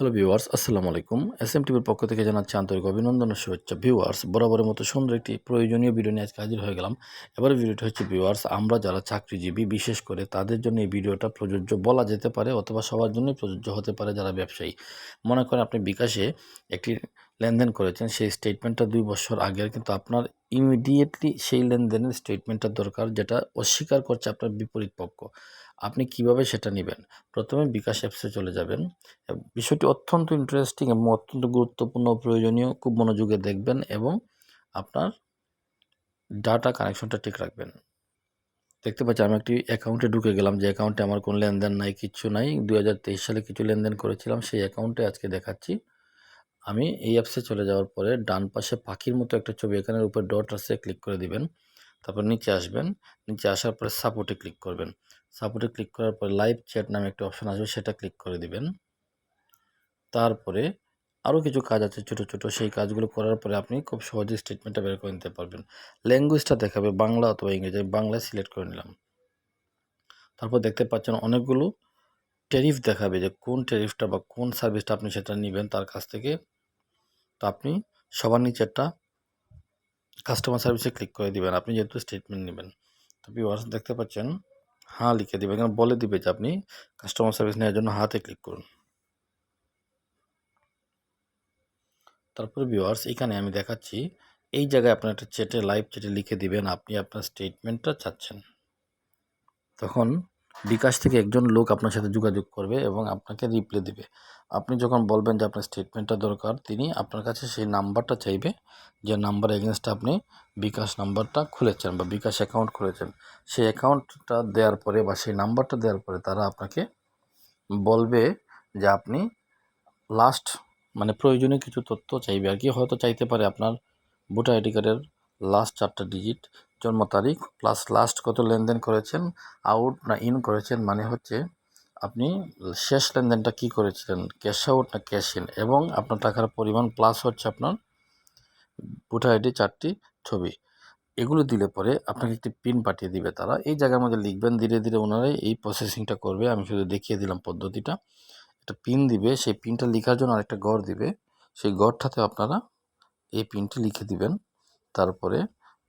Hello viewers আসসালামু আলাইকুম S M টিভির পক্ষ থেকে জানাচ্ছি আন্তরিক অভিনন্দন শুভেচ্ছা। ভিউয়ার্স বরাবরের মতো সুন্দর একটি প্রয়োজনীয় ভিডিও নিয়ে আজকে হাজির হয়ে গেলাম। এবার ভিডিওটি হচ্ছে ভিউয়ার্স আমরা যারা চাকরিজীবী, বিশেষ করে তাদের জন্য এই ভিডিওটা প্রযোজ্য বলা যেতে পারে অথবা সবার জন্যই প্রযোজ্য হতে পারে যারা ব্যবসায়ী। মনে করেন আপনি বিকাশে একটি লেনদেন করেছেন, সেই স্টেটমেন্টটা দুই বছর আগের। কিন্তু আপনার ইমিডিয়েটলি সেই লেনদেনের স্টেটমেন্টটা দরকার, যেটা অস্বীকার করছে আপনার বিপরীত পক্ষ। আপনি কীভাবে সেটা নেবেন? প্রথমে বিকাশ অ্যাপসে চলে যাবেন। বিষয়টি অত্যন্ত ইন্টারেস্টিং এবং অত্যন্ত গুরুত্বপূর্ণ, প্রয়োজনীয়। খুব মনোযোগে দেখবেন এবং আপনার ডাটা কানেকশনটা ঠিক রাখবেন। দেখতে পাচ্ছি আমি একটি অ্যাকাউন্টে ঢুকে গেলাম। যে অ্যাকাউন্টে আমার কোনো লেনদেন নাই কিচ্ছু নাই। দু হাজার তেইশ সালে কিছু লেনদেন করেছিলাম, সেই অ্যাকাউন্টে আজকে দেখাচ্ছি। আমি এই অ্যাপসে চলে যাওয়ার পরে ডান পাশে পাখির মতো একটা ছবি এখানের উপর ডট আছে ক্লিক করে দিবেন। তারপর নিচে আসবেন। নিচে আসার পরে সাপোর্টে ক্লিক করবেন। সাপোর্টে ক্লিক করার পরে লাইভ চ্যাট নামে একটা অপশন আসবে, সেটা ক্লিক করে দিবেন। তারপরে আরও কিছু কাজ আছে ছোটো ছোটো। সেই কাজগুলো করার পরে আপনি খুব সহজে স্টেটমেন্টটা বের করে নিতে পারবেন। ল্যাঙ্গুয়েজটা দেখাবে বাংলা অথবা ইংরেজি। আমি বাংলায় সিলেক্ট করে নিলাম। তারপর দেখতে পাচ্ছেন অনেকগুলো ট্যারিফ দেখাবে যে কোন ট্যারিফটা বা কোন সার্ভিসটা আপনি সেটা নেবেন তার কাছ থেকে, তো আপনি সবার নিচে একটা কাস্টমার সার্ভিসে ক্লিক করে দিবেন। আপনি যেহেতু স্টেটমেন্ট নেবেন, তো ভিউয়ার্স দেখতে পাচ্ছেন হ্যাঁ লিখে দেবে। এখানে বলে দিবে যে আপনি কাস্টমার সার্ভিস নেওয়ার জন্য হাতে ক্লিক করুন। তারপরে ভিউয়ার্স এখানে আমি দেখাচ্ছি, এই জায়গায় আপনার একটা চেটে লাইভ চেটে লিখে দিবেন, আপনি আপনার স্টেটমেন্টটা চাচ্ছেন। তখন বিকাশ থেকে একজন লোক আপনার সাথে যোগাযোগ করবে এবং আপনাকে রিপ্লাই দেবে। আপনি যখন বলবেন যে আপনার স্টেটমেন্টটা দরকার, তিনি আপনার কাছে সেই নাম্বারটা চাইবে, যে নাম্বার এগেনস্টে আপনি বিকাশ নাম্বারটা খুলেছেন বা বিকাশ অ্যাকাউন্ট খুলেছেন। সেই অ্যাকাউন্টটা দেওয়ার পরে বা সেই নাম্বারটা দেওয়ার পরে তারা আপনাকে বলবে যে আপনি লাস্ট মানে প্রয়োজনীয় কিছু তথ্য চাইবে। আর কি হয়তো চাইতে পারে আপনার ভোটার আইডি কার্ডের লাস্ট চারটা ডিজিট জন্ম তারিখ প্লাস লাস্ট কত লেনদেন করেছেন আউট না ইন করেছেন মানে হচ্ছে আপনি শেষ লেনদেনটা কি করেছিলেন ক্যাশ আউট না ক্যাশ ইন এবং আপনার টাকার পরিমাণ প্লাস হচ্ছে আপনার ভোটার আইডি চারটি ছবি। এগুলো দিলে পরে আপনাকে একটি পিন পাঠিয়ে দিবে তারা। এই জায়গার মধ্যে লিখবেন, ধীরে ধীরে ওনারাই এই প্রসেসিংটা করবে। আমি শুধু দেখিয়ে দিলাম পদ্ধতিটা। একটা পিন দিবে, সেই পিনটা লেখার জন্য আরেকটা গড় দিবে। সেই গড়টাতে আপনারা এই পিনটি লিখে দিবেন। তারপরে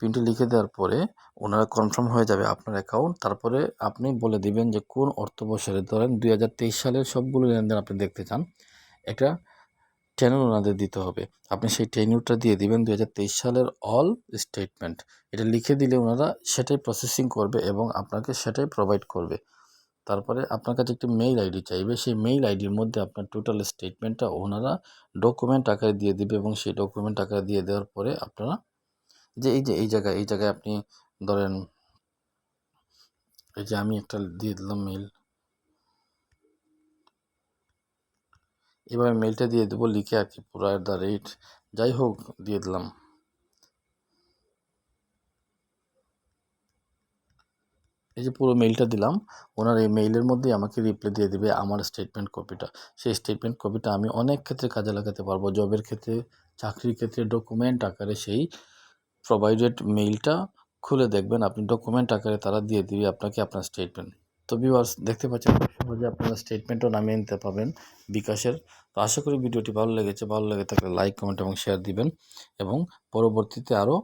পিনটি লিখে দেওয়ার পরে ওনারা কনফার্ম হয়ে যাবে আপনার অ্যাকাউন্ট তারপরে আপনি বলে দিবেন যে কোন অর্থ বছরে, ধরেন দুই হাজার তেইশ সালের সবগুলো লেনদেন আপনি দেখতে চান, একটা টেনুর ওনাদের দিতে হবে। আপনি সেই টেনুরটা দিয়ে দিবেন দুই হাজার তেইশ সালের অল স্টেটমেন্ট এটা লিখে দিলে ওনারা সেটাই প্রসেসিং করবে এবং আপনাকে সেটাই প্রোভাইড করবে। তারপরে আপনার কাছে একটি মেইল আইডি চাইবে, সেই মেইল আইডির মধ্যে আপনার টোটাল স্টেটমেন্টটা ওনারা ডকুমেন্ট আকারে দিয়ে দিবে এবং সেই ডকুমেন্ট আকারে দিয়ে দেওয়ার পরে আপনারা যে এই যে, এই জায়গায় এই জায়গায় আপনি ধরেন, এই যে আমি একটা দিয়ে দিলাম মেইল এভাবে মেলটা দিয়ে দেবো, লিখে আর কি, পুরো অ্যাট দ্য রেট যাই হোক, দিয়ে দিলাম। এই যে পুরো মেইলটা দিলাম, ওনার এই মেইলের মধ্যেই আমাকে রিপ্লাই দিয়ে দেবে আমার স্টেটমেন্ট কপিটা সেই স্টেটমেন্ট কপিটা আমি অনেক ক্ষেত্রে কাজে লাগাতে পারব। জবের ক্ষেত্রে, চাকরির ক্ষেত্রে ডকুমেন্ট আকারে সেই প্রোভাইডেড মেইলটা খুলে দেখবেন, আপনি ডকুমেন্ট আকারে তারা দিয়ে দিবে আপনাকে আপনার স্টেটমেন্ট তো ভিউয়ার্স দেখতে পাচ্ছেন সহজে আপনারা স্টেটমেন্টও নামিয়ে নিতে পারবেন বিকাশের। তো আশা করি ভিডিওটি ভালো লেগেছে। ভালো লেগে থাকলে লাইক কমেন্ট এবং শেয়ার দিবেন এবং পরবর্তীতে আরও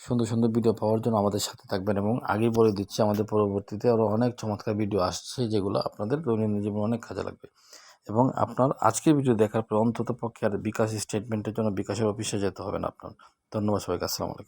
সুন্দর সুন্দর ভিডিও পাওয়ার জন্য আমাদের সাথে থাকবেন এবং আগেই বলে দিচ্ছি, আমাদের পরবর্তীতে আরও অনেক চমৎকার ভিডিও আসছে যেগুলো আপনাদের দৈনন্দিন জীবনে অনেক কাজে লাগবে। এবং আপনার আজকের ভিডিও দেখার পর অন্তত পক্ষে আর বিকাশ স্টেটমেন্টের জন্য বিকাশের অফিসে যেতে হবে না আপনার। ধন্যবাদ সবাইকে, আসসালামু আলাইকুম।